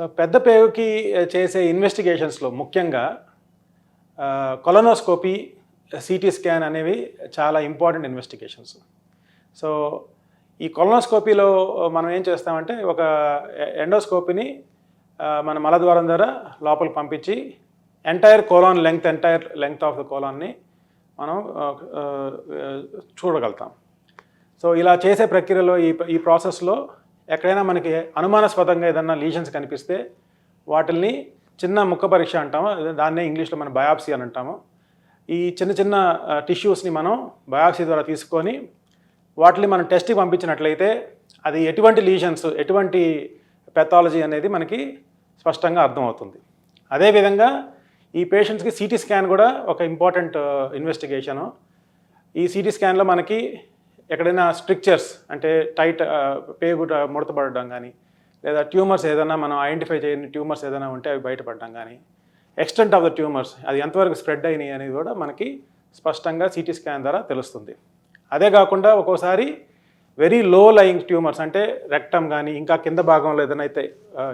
So పెద్ద పేగుకి చేసే ఇన్వెస్టిగేషన్స్లో ముఖ్యంగా కొలనోస్కోపీ సిటీ స్కాన్ అనేవి చాలా ఇంపార్టెంట్ ఇన్వెస్టిగేషన్స్. సో ఈ కొలనోస్కోపీలో మనం ఏం చేస్తామంటే ఒక ఎండోస్కోపీని మన మలద్వారం ద్వారా లోపలికి పంపించి entire colon length entire length of the కోలాన్ని మనం చూడగలుగుతాం. సో ఇలా చేసే ప్రక్రియలో ఈ ఈ ప్రాసెస్లో ఎక్కడైనా మనకి అనుమానాస్పదంగా ఏదన్నా లీజన్స్ కనిపిస్తే వాటిల్ని చిన్న ముక్క పరీక్ష అంటాము. దాన్నే ఇంగ్లీష్లో మనం బయాప్సీ అని అంటాము. ఈ చిన్న చిన్న టిష్యూస్ని మనం బయాప్సీ ద్వారా తీసుకొని వాటిని మనం టెస్ట్కి పంపించినట్లయితే అది ఎటువంటి లీజన్స్ ఎటువంటి పెథాలజీ అనేది మనకి స్పష్టంగా అర్థమవుతుంది. అదేవిధంగా ఈ పేషెంట్స్కి సిటీ స్కాన్ కూడా ఒక ఇంపార్టెంట్ ఇన్వెస్టిగేషను ఈ సిటీ స్కాన్లో మనకి ఎక్కడైనా స్ట్రిక్చర్స్ అంటే టైట్ పేగు ముడతపడడం కానీ లేదా ట్యూమర్స్ ఏదైనా మనం ఐడెంటిఫై చేయని ట్యూమర్స్ ఏదైనా ఉంటే అవి బయటపడడం కానీ ఎక్స్టెంట్ ఆఫ్ ద ట్యూమర్స్ అది ఎంతవరకు స్ప్రెడ్ అయినాయి అనేది కూడా మనకి స్పష్టంగా సిటీ స్కాన్ ద్వారా తెలుస్తుంది. అదే కాకుండా ఒక్కోసారి వెరీ లో లయింగ్ ట్యూమర్స్ అంటే రెక్టమ్ కానీ ఇంకా కింద భాగంలో ఏదైనా అయితే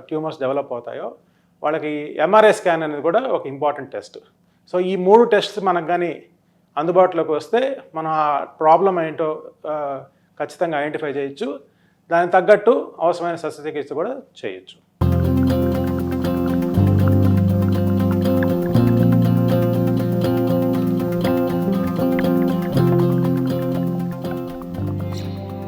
ట్యూమర్స్ డెవలప్ అవుతాయో వాళ్ళకి ఎంఆర్ఐ స్కాన్ అనేది కూడా ఒక ఇంపార్టెంట్ టెస్ట్ సో ఈ మూడు టెస్ట్స్ మనకు కానీ అందుబాటులోకి వస్తే మనం ఆ ప్రాబ్లం ఏంటో ఖచ్చితంగా ఐడెంటిఫై చేయొచ్చు. దానికి తగ్గట్టు అవసరమైన శస్త్రచికిత్స కూడా చేయొచ్చు.